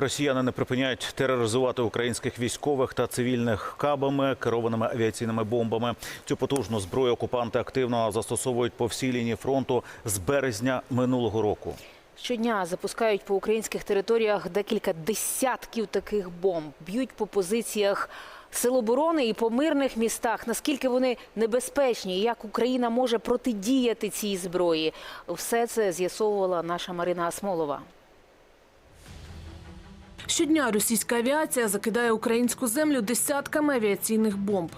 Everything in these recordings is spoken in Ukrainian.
Росіяни не припиняють тероризувати українських військових та цивільних кабами, керованими авіаційними бомбами. Цю потужну зброю окупанти активно застосовують по всій лінії фронту з березня минулого року. Щодня запускають по українських територіях декілька десятків таких бомб, б'ють по позиціях сил оборони і по мирних містах. Наскільки вони небезпечні, як Україна може протидіяти цій зброї? Все це з'ясовувала наша Марина Асмолова. Щодня російська авіація закидає українську землю десятками авіаційних бомб.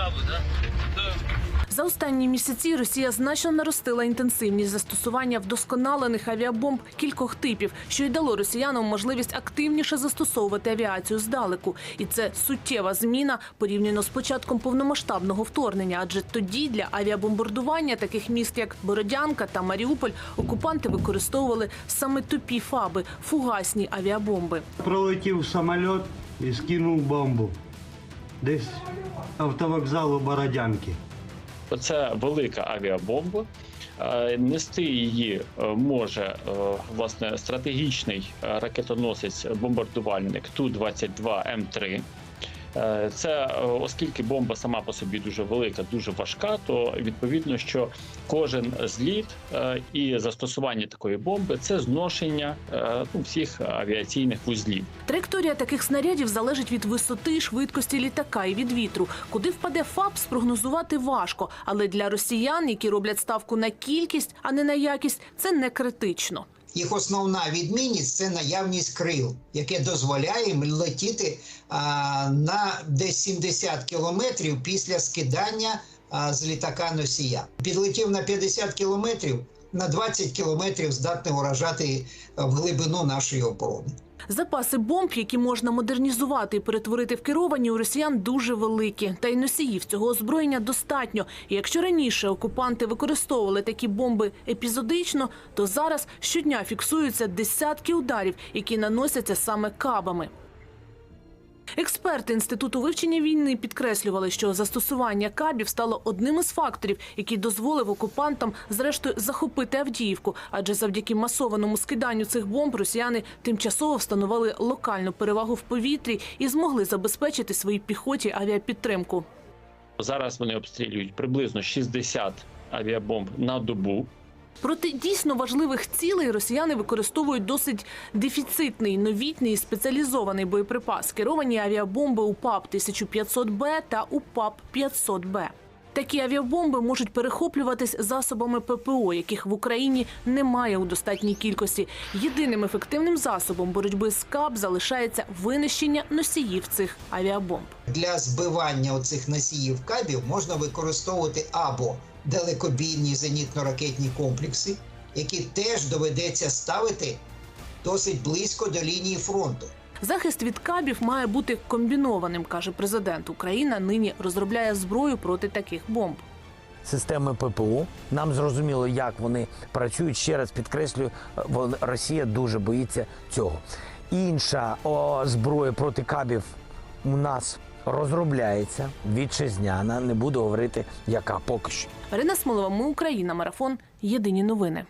Кави, да? За останні місяці Росія значно наростила інтенсивність застосування вдосконалених авіабомб кількох типів, що й дало росіянам можливість активніше застосовувати авіацію здалеку. І це суттєва зміна порівняно з початком повномасштабного вторгнення. Адже тоді для авіабомбардування таких міст, як Бородянка та Маріуполь, окупанти використовували саме тупі фаби, фугасні авіабомби. Пролетів самоліт і скинув бомбу. Десь автовокзалу Бородянки. Це велика авіабомба. Е, Нести її е, може е, власне стратегічний ракетоносець бомбардувальник Ту-22М3. Е, Це е, оскільки бомба сама по собі дуже велика, дуже важка, то відповідно, що кожен зліт е, і застосування такої бомби це зношення е, ну, всіх авіаційних вузлів. Траєкторія таких снарядів залежить від висоти, швидкості літака і від вітру. Куди впаде ФАП, спрогнозувати важко. Але для росіян, які роблять ставку на кількість, а не на якість, це не критично. Їх основна відмінність це наявність крил, яке дозволяє їм летіти а, на десь 70 кілометрів після скидання а, з літака носія. Підлетів на 50 кілометрів, на 20 кілометрів здатний уражати а, в глибину нашої оборони. Запаси бомб, які можна модернізувати і перетворити в керовані, у росіян дуже великі. Та й носіїв цього озброєння достатньо. І якщо раніше окупанти використовували такі бомби епізодично, то зараз щодня фіксуються десятки ударів, які наносяться саме кабами. Експерти інституту вивчення війни підкреслювали, що застосування кабів стало одним із факторів, який дозволив окупантам зрештою захопити Авдіївку. Адже завдяки масованому скиданню цих бомб росіяни тимчасово встановили локальну перевагу в повітрі і змогли забезпечити своїй піхоті авіапідтримку. Зараз вони обстрілюють приблизно 60 авіабомб на добу. Проти дійсно важливих цілей росіяни використовують досить дефіцитний, новітний і спеціалізований боєприпас, керовані авіабомби УПАП-1500Б та УПАП-500Б. Такі авіабомби можуть перехоплюватись засобами ППО, яких в Україні немає у достатній кількості. Єдиним ефективним засобом боротьби з КАП залишається винищення носіїв цих авіабомб. Для збивання оцих носіїв кабів можна використовувати або далекобійні зенітно-ракетні комплекси, які теж доведеться ставити досить близько до лінії фронту. Захист від кабів має бути комбінованим, каже президент. Україна нині розробляє зброю проти таких бомб. системи ППО. Нам зрозуміло, як вони працюють. Ще раз підкреслюю, е, Росія дуже боїться цього. Інша зброя проти кабів у нас розробляється вітчизняна. Не буду говорити, яка поки що. Марина Смолова, ми Україна. Марафон. Єдині новини.